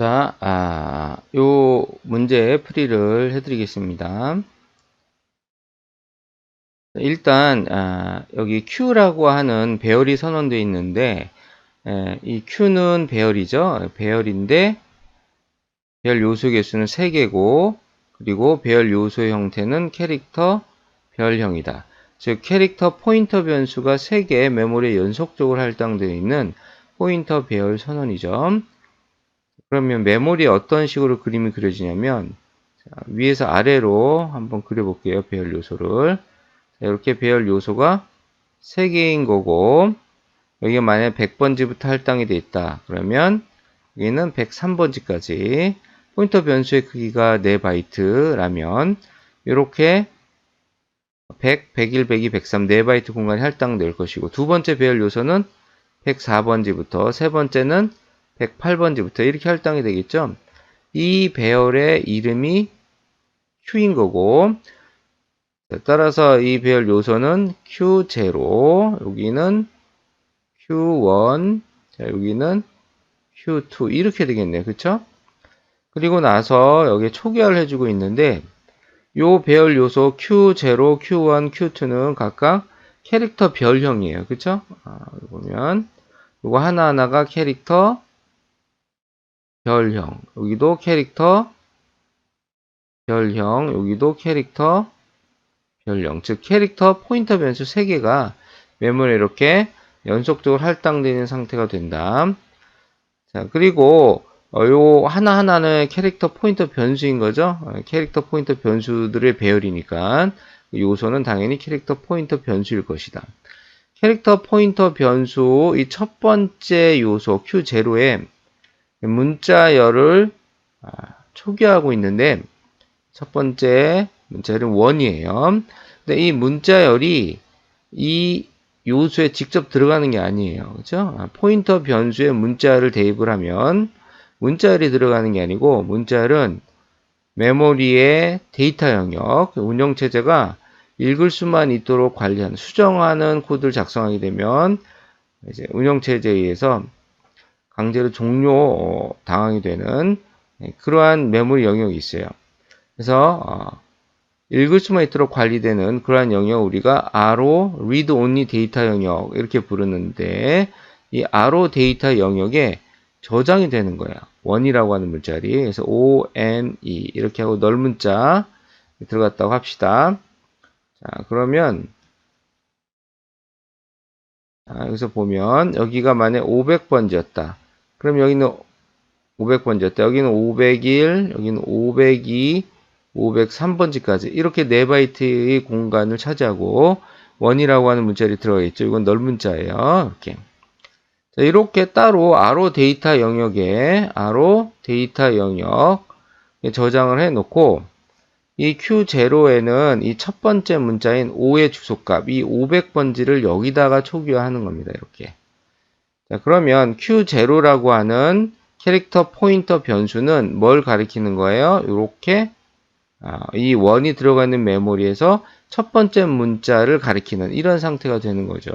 자, 아, 요 문제 풀이를 해드리겠습니다. 일단 아, 여기 Q라고 하는 배열이 선언되어 있는데 에, 이 Q는 배열이죠. 배열인데 배열 요소 개수는 3개고 그리고 배열 요소의 형태는 캐릭터 별형이다. 즉 캐릭터 포인터 변수가 3개 메모리에 연속적으로 할당되어 있는 포인터 배열 선언이죠. 그러면 메모리에 어떤 식으로 그림이 그려지냐면 자, 위에서 아래로 한번 그려볼게요. 배열 요소를. 자, 이렇게 배열 요소가 3개인 거고 여기가 만약 100번지부터 할당이 돼 있다. 그러면 여기는 103번지까지 포인터 변수의 크기가 4바이트라면 이렇게 100, 101, 102, 103, 4바이트 공간이 할당될 것이고 두 번째 배열 요소는 104번지부터 세 번째는 108번지부터 이렇게 할당이 되겠죠. 이 배열의 이름이 Q인 거고 따라서 이 배열 요소는 Q0 여기는 Q1 자 여기는 Q2 이렇게 되겠네요. 그쵸? 그리고 나서 여기 초기화를 해주고 있는데 요 배열 요소 Q0, Q1, Q2는 각각 캐릭터 별형이에요. 그쵸? 아, 보면 요거 하나하나가 캐릭터 별형 여기도 캐릭터 별형 여기도 캐릭터 별형 즉 캐릭터 포인터 변수 3개가 메모리에 이렇게 연속적으로 할당되는 상태가 된다. 자 그리고 어, 요 하나하나는 캐릭터 포인터 변수인 거죠. 어, 캐릭터 포인터 변수들의 배열이니까 요소는 당연히 캐릭터 포인터 변수일 것이다. 캐릭터 포인터 변수 이 첫 번째 요소 Q0에 문자열을 아, 초기화하고 있는데 첫 번째 문자열은 1이에요. 근데 이 문자열이 이 요소에 직접 들어가는 게 아니에요. 그죠? 아, 포인터 변수에 문자열을 대입을 하면 문자열이 들어가는 게 아니고 문자열은 메모리의 데이터 영역, 운영체제가 읽을 수만 있도록 관리하는, 수정하는 코드를 작성하게 되면 이제 운영체제에 의해서 강제로 종료 어, 당하게 되는 네, 그러한 메모리 영역이 있어요. 그래서 어, 읽을 수만 있도록 관리되는 그러한 영역 우리가 RO Read Only 데이터 영역 이렇게 부르는데 이 RO 데이터 영역에 저장이 되는 거예요. 원이라고 하는 문자리 그래서 O N E 이렇게 하고 넓은 자 들어갔다고 합시다. 자 그러면 자, 여기서 보면 여기가 만약 500번지였다. 그럼 여기는 500번지였다. 여기는 501, 여기는 502, 503번지까지 이렇게 4바이트의 공간을 차지하고 원이라고 하는 문자리 들어가 있죠. 이건 넓은 자예요. 이렇게. 자, 이렇게 따로 아로 데이터 영역에 아로 데이터 영역 저장을 해 놓고 이 Q0에는 이 첫 번째 문자인 5의 주소값 이 500번지를 여기다가 초기화하는 겁니다. 이렇게. 자, 그러면 Q0라고 하는 캐릭터 포인터 변수는 뭘 가리키는 거예요? 이렇게 아, 이 원이 들어가 있는 메모리에서 첫 번째 문자를 가리키는 이런 상태가 되는 거죠.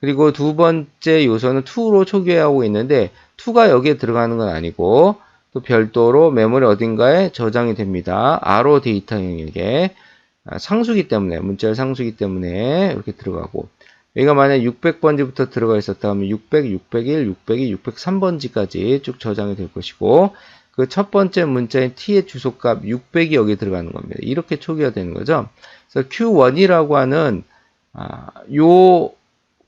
그리고 두 번째 요소는 2로 초기화하고 있는데 2가 여기에 들어가는 건 아니고 또 별도로 메모리 어딘가에 저장이 됩니다. RO 데이터 영역에 아, 상수기 때문에 문자의 상수기 때문에 이렇게 들어가고 여기가 만약 600번지부터 들어가 있었다 하면 600, 601, 602, 603번지까지 쭉 저장이 될 것이고 그 첫 번째 문자인 t의 주소값 600이 여기에 들어가는 겁니다. 이렇게 초기화 되는 거죠. 그래서 q1이라고 하는 아, 요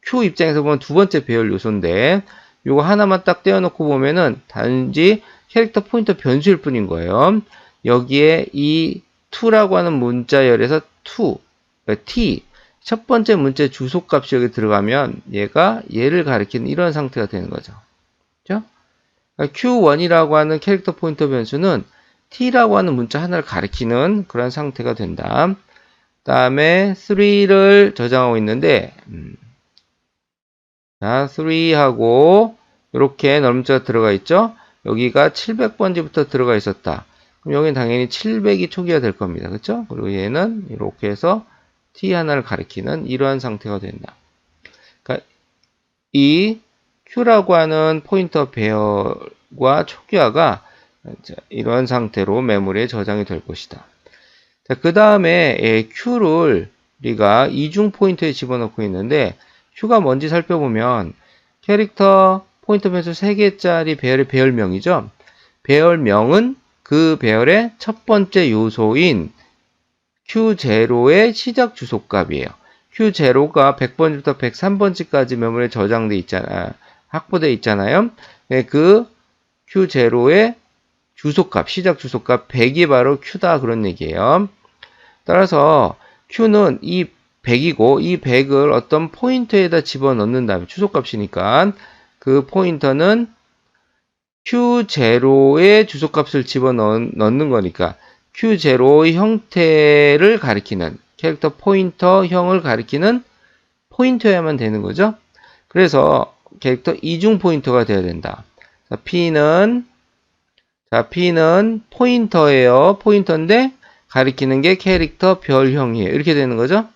q 입장에서 보면 두 번째 배열 요소인데 요거 하나만 딱 떼어놓고 보면은 단지 캐릭터 포인터 변수일 뿐인 거예요. 여기에 이 to라고 하는 문자열에서 to, t 첫 번째 문제 주소값이 여기 들어가면 얘가 얘를 가리키는 이런 상태가 되는 거죠. 그죠? 그러니까 Q1이라고 하는 캐릭터 포인터 변수는 T라고 하는 문자 하나를 가리키는 그런 상태가 된다. 다음에 3를 저장하고 있는데 음. 자, 3하고 이렇게 넓은자가 들어가 있죠. 여기가 700번지부터 들어가 있었다. 그럼 여기는 당연히 700이 초기화 될 겁니다. 그렇죠? 그리고 얘는 이렇게 해서 t 하나를 가리키는 이러한 상태가 된다. 그러니까 이 q라고 하는 포인터 배열 Q와 초기화가 자, 이런 상태로 메모리에 저장이 될 것이다. 자, 그 다음에 Q를 우리가 이중 포인트에 집어넣고 있는데 Q가 뭔지 살펴보면 캐릭터 포인터 변수 3개짜리 배열의 배열명이죠. 배열명은 그 배열의 첫 번째 요소인 Q0의 시작 주소값이에요. Q0가 100번부터 103번지까지 메모리에 저장돼 있잖아, 확보돼 있잖아요. 네, 그 Q0의 주소값, 시작 주소값 100이 바로 Q다 그런 얘기예요. 따라서 Q는 이 100이고 이 100을 어떤 포인터에다 집어넣는 다음에 주소값이니까 그 포인터는 Q0의 주소값을 집어넣는 거니까 Q0의 형태를 가리키는 캐릭터 포인터형을 가리키는 포인터여야만 되는 거죠. 그래서 캐릭터 이중 포인터가 되어야 된다. 자, P는 자, P는 포인터예요. 포인터인데 가리키는 게 캐릭터 별형이에요. 이렇게 되는 거죠.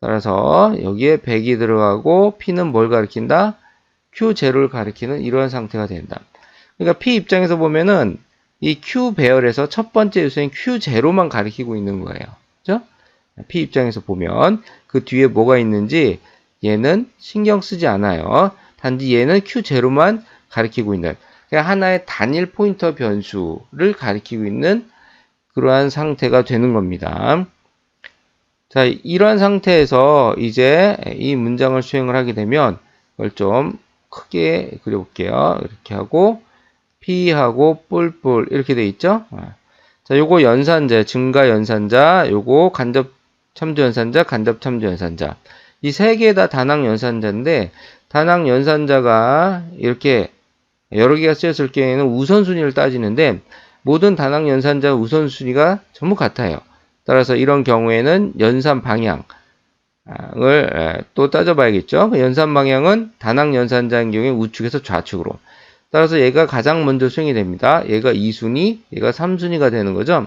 따라서 여기에 100이 들어가고 P는 뭘 가리킨다? Q0를 가리키는 이러한 상태가 된다. 그러니까 P 입장에서 보면은 이 Q 배열에서 첫 번째 요소인 Q0만 가리키고 있는 거예요. 그죠? P 입장에서 보면 그 뒤에 뭐가 있는지 얘는 신경 쓰지 않아요. 단지 얘는 Q0만 가리키고 있는 그러니까 하나의 단일 포인터 변수를 가리키고 있는 그러한 상태가 되는 겁니다. 자, 이러한 상태에서 이제 이 문장을 수행을 하게 되면 이걸 좀 크게 그려볼게요. 이렇게 하고 P하고 뿔뿔 이렇게 돼 있죠. 자, 요거 연산자, 증가 연산자, 요거 간접 참조 연산자, 간접 참조 연산자. 이 세 개 다 단항 연산자인데 단항 연산자가 이렇게 여러 개가 쓰였을 경우에는 우선순위를 따지는데 모든 단항 연산자 우선순위가 전부 같아요. 따라서 이런 경우에는 연산 방향을 또 따져봐야겠죠. 그 연산 방향은 단항 연산자인 경우에 우측에서 좌측으로. 따라서 얘가 가장 먼저 수행이 됩니다. 얘가 2순위, 얘가 3순위가 되는 거죠.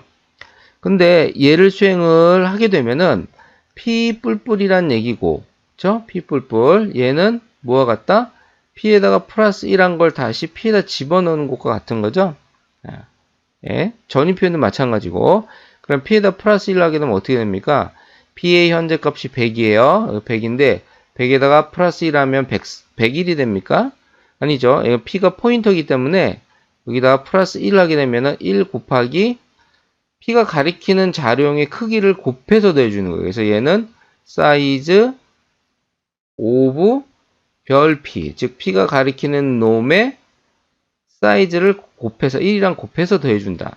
근데 얘를 수행을 하게 되면은 P 뿔뿔이란 얘기고, 그쵸? P 뿔뿔. 얘는 뭐와 같다? P에다가 플러스 1한 걸 다시 P에다 집어넣는 것과 같은 거죠. 예. 전위 표현은 마찬가지고. 그럼 P에다 플러스 1을 하게 되면 어떻게 됩니까? P의 현재 값이 100이에요. 100인데, 100에다가 플러스 1 하면 100, 101이 됩니까? 아니죠. P가 포인터이기 때문에 여기다가 플러스 1 하게 되면은 1 곱하기 P가 가리키는 자료형의 크기를 곱해서 더해주는 거예요. 그래서 얘는 사이즈 오브 별 P, 즉 P가 가리키는 놈의 사이즈를 곱해서 1이랑 곱해서 더해준다.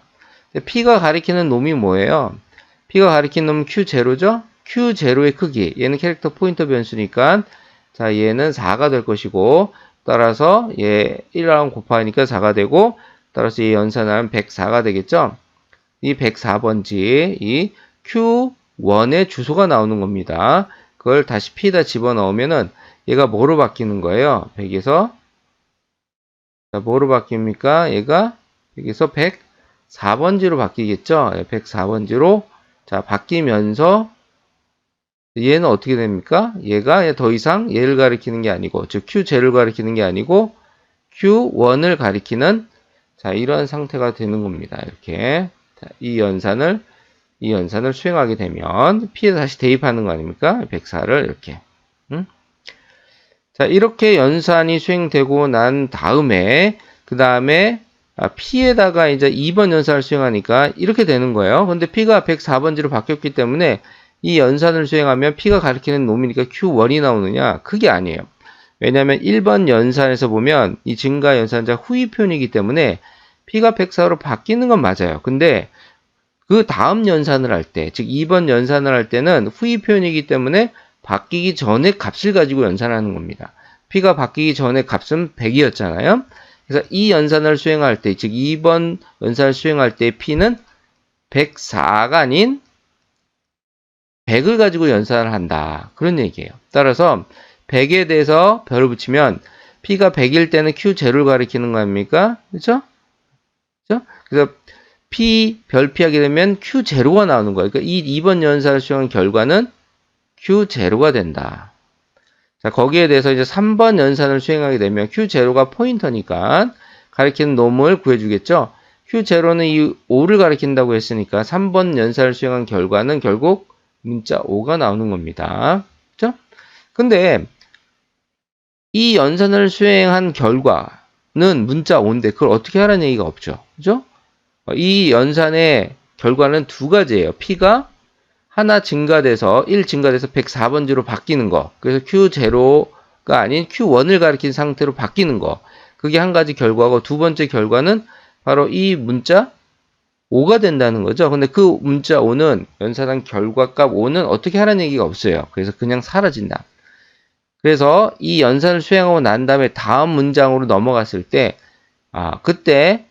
P가 가리키는 놈이 뭐예요? P가 가리키는 놈은 Q0죠? Q0의 크기. 얘는 캐릭터 포인터 변수니까 자 얘는 4가 될 것이고 따라서 얘 1이랑 곱하니까 4가 되고 따라서 얘 연산하면 104가 되겠죠? 이 104번지 이 Q1의 주소가 나오는 겁니다. 그걸 다시 P에다 집어넣으면은 얘가 뭐로 바뀌는 거예요? 100에서 자, 뭐로 바뀝니까? 얘가 여기서 104번지로 바뀌겠죠? 104번지로 자 바뀌면서 얘는 어떻게 됩니까? 얘가 더 이상 얘를 가리키는 게 아니고 즉 Q0를 가리키는 게 아니고 Q1을 가리키는 자 이런 상태가 되는 겁니다. 이렇게 자, 이 연산을 이 연산을 수행하게 되면 P에 다시 대입하는 거 아닙니까? 104를 이렇게 응? 자 이렇게 연산이 수행되고 난 다음에 그 다음에 아, P에다가 이제 2번 연산을 수행하니까 이렇게 되는 거예요. 근데 P가 104번지로 바뀌었기 때문에 이 연산을 수행하면 P가 가리키는 놈이니까 Q1이 나오느냐? 그게 아니에요. 왜냐하면 1번 연산에서 보면 이 증가 연산자 후위 표현이기 때문에 P가 104로 바뀌는 건 맞아요. 근데 그 다음 연산을 할 때, 즉 2번 연산을 할 때는 후위 표현이기 때문에 바뀌기 전에 값을 가지고 연산하는 겁니다. P가 바뀌기 전에 값은 100이었잖아요. 그래서 이 연산을 수행할 때, 즉 2번 연산을 수행할 때 P는 104가 아닌 100을 가지고 연산을 한다. 그런 얘기예요. 따라서 100에 대해서 별을 붙이면 P가 100일 때는 Q0를 가리키는 거 아닙니까? 그죠? 그죠? 그래서 P 별 P 하게 되면 Q0가 나오는 거예요. 그러니까 이 2번 연산을 수행한 결과는 Q0가 된다. 자, 거기에 대해서 이제 3번 연산을 수행하게 되면 Q0가 포인터니까 가리키는 놈을 구해주겠죠. Q0는 이 5를 가리킨다고 했으니까 3번 연산을 수행한 결과는 결국 문자 5가 나오는 겁니다. 그죠? 근데 이 연산을 수행한 결과는 문자 5인데 그걸 어떻게 하라는 얘기가 없죠. 그죠? 이 연산의 결과는 두 가지예요. P가 하나 증가돼서 1 증가돼서 104번지로 바뀌는 거. 그래서 Q0가 아닌 Q1을 가리킨 상태로 바뀌는 거. 그게 한 가지 결과고 두 번째 결과는 바로 이 문자 5가 된다는 거죠. 근데 그 문자 5는 연산한 결과값 5는 어떻게 하라는 얘기가 없어요. 그래서 그냥 사라진다. 그래서 이 연산을 수행하고 난 다음에 다음 문장으로 넘어갔을 때, 아, 그때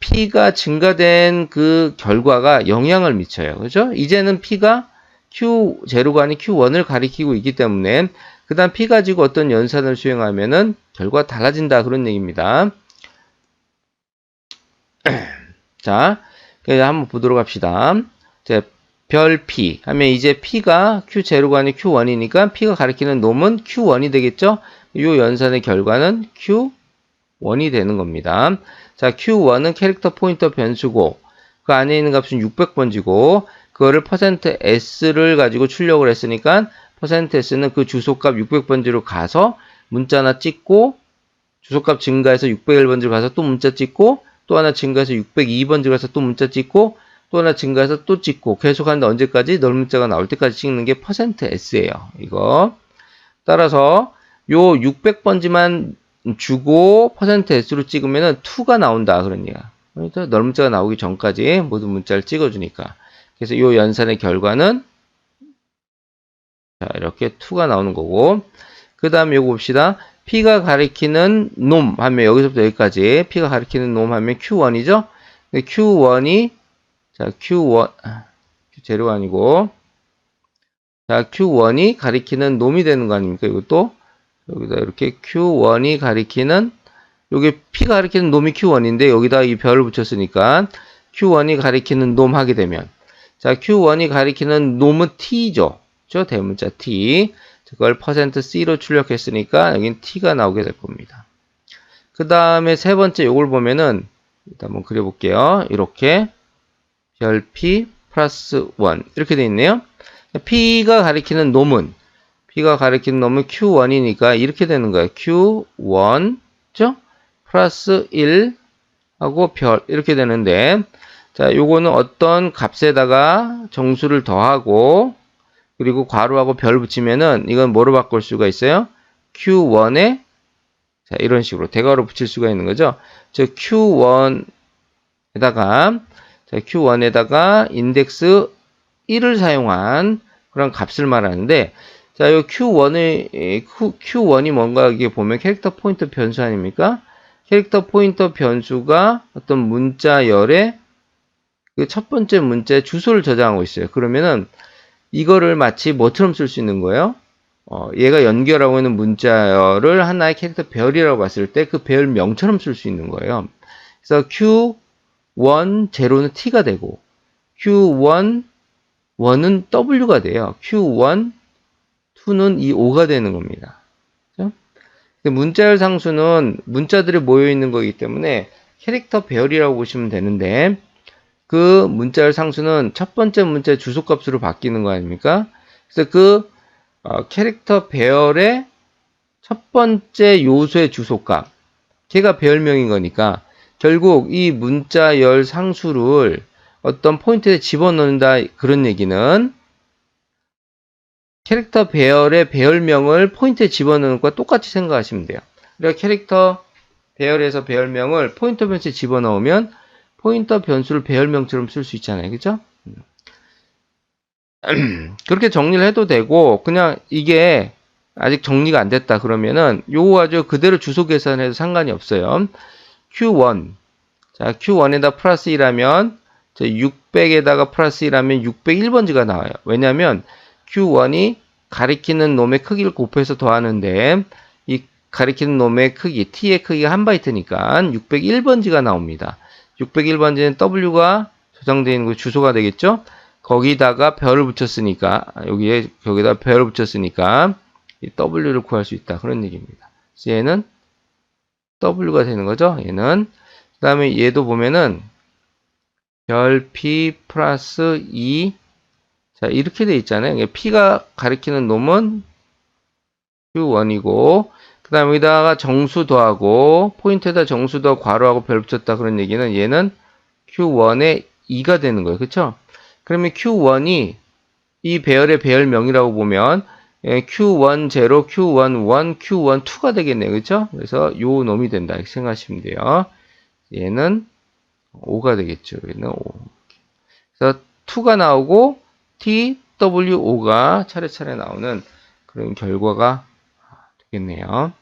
P가 증가된 그 결과가 영향을 미쳐요. 그죠? 이제는 P가 Q0가 아닌 Q1을 가리키고 있기 때문에 그 다음 P 가지고 어떤 연산을 수행하면은 결과 달라진다 그런 얘기입니다. 자, 그래서 한번 보도록 합시다. 자, 별 P 하면 이제 P가 Q0가 아닌 Q1이니까 P가 가리키는 놈은 Q1이 되겠죠? 이 연산의 결과는 Q1이 되는 겁니다. 자, Q1은 캐릭터 포인터 변수고 그 안에 있는 값은 600번지고 그거를 %s를 가지고 출력을 했으니까 %s는 그 주소값 600번지로 가서 문자 하나 찍고 주소값 증가해서 601번지로 가서 또 문자 찍고 또 하나 증가해서 602번지로 가서 또 문자 찍고 또 하나 증가해서 또 찍고 계속 하는데 언제까지 널 문자가 나올 때까지 찍는 게 퍼센트 %s예요. 이거 따라서 요 600번지만 주고 퍼센트 %s로 찍으면은 2가 나온다 그런 얘기야. 그러니까 널 문자가 나오기 전까지 모든 문자를 찍어주니까. 그래서 이 연산의 결과는 자 이렇게 2가 나오는 거고 그 다음에 요거 봅시다. P가 가리키는 놈 하면 여기서부터 여기까지 P가 가리키는 놈 하면 Q1이죠. Q1이 자 Q1 Q0가 아니고 자 Q1이 가리키는 놈이 되는 거 아닙니까? 이것도 여기다 이렇게 Q1이 가리키는 여기 P가 가리키는 놈이 Q1인데 여기다 이 별을 붙였으니까 Q1이 가리키는 놈 하게 되면 자 Q1이 가리키는 놈은 T죠. 저 대문자 T 그걸 %C로 출력했으니까 여긴 T가 나오게 될 겁니다. 그 다음에 세 번째 요걸 보면은 일단 한번 그려볼게요. 이렇게 별 P 플러스 1 이렇게 돼 있네요. P가 가리키는 놈은 P가 가리키는 놈은 Q1이니까 이렇게 되는 거예요. Q1 죠? 플러스 1 하고 별 이렇게 되는데 자 요거는 어떤 값에다가 정수를 더하고 그리고 괄호하고 별 붙이면은 이건 뭐로 바꿀 수가 있어요? Q1에 자 이런 식으로 대괄호 붙일 수가 있는 거죠. 즉 Q1에다가 자, Q1에다가 인덱스 1을 사용한 그런 값을 말하는데 자, 이 Q1의 Q1이 뭔가 이게 보면 캐릭터 포인터 변수 아닙니까? 캐릭터 포인터 변수가 어떤 문자열의 그 첫 번째 문자의 주소를 저장하고 있어요. 그러면은 이거를 마치 뭐처럼 쓸 수 있는 거예요? 어, 얘가 연결하고 있는 문자열을 하나의 캐릭터 별이라고 봤을 때그 별명처럼 쓸 수 있는 거예요. 그래서 Q1 제로는 T가 되고 Q1 1은 W가 돼요. Q1 2는 이 5가 되는 겁니다. 그렇죠? 문자열 상수는 문자들이 모여 있는 거기 때문에 캐릭터 배열이라고 보시면 되는데 그 문자열 상수는 첫 번째 문자의 주소값으로 바뀌는 거 아닙니까? 그래서 그 어, 캐릭터 배열의 첫 번째 요소의 주소값 걔가 배열명인 거니까 결국 이 문자열 상수를 어떤 포인트에 집어넣는다 그런 얘기는 캐릭터 배열의 배열명을 포인트에 집어넣는 것과 똑같이 생각하시면 돼요. 그러니까 캐릭터 배열에서 배열명을 포인터 변수에 집어넣으면 포인터 변수를 배열명처럼 쓸 수 있잖아요. 그죠? 그렇게 정리를 해도 되고 그냥 이게 아직 정리가 안 됐다 그러면은 요거 가지고 그대로 주소 계산해도 상관이 없어요. Q1 자 Q1에다 플러스 1하면 600에다가 플러스 1하면 601번지가 나와요. 왜냐하면 Q1이 가리키는 놈의 크기를 곱해서 더하는데 이 가리키는 놈의 크기, t의 크기가 한 바이트니까 601번지가 나옵니다. 601번지는 w가 저장되어 있는 그 주소가 되겠죠? 거기다가 별을 붙였으니까 여기에 여기다 별을 붙였으니까 이 w를 구할 수 있다 그런 얘기입니다. 얘는 W가 되는 거죠. 얘는. 그 다음에 얘도 보면은 별 P 플러스 2 자, 이렇게 돼 있잖아요. P가 가리키는 놈은 Q1이고, 그 다음에 여기다가 정수 더하고, 포인트에다 정수 더 괄호하고 별 붙였다 그런 얘기는 얘는 Q1의 2가 되는 거예요. 그쵸? 그러면 Q1이 이 배열의 배열명이라고 보면 예, Q1, 0, Q1, 1, Q1, 2가 되겠네요. 그쵸? 그래서 요 놈이 된다. 이렇게 생각하시면 돼요. 얘는 5가 되겠죠. 얘는 5. 그래서 2가 나오고 T, W, O가 차례차례 나오는 그런 결과가 되겠네요.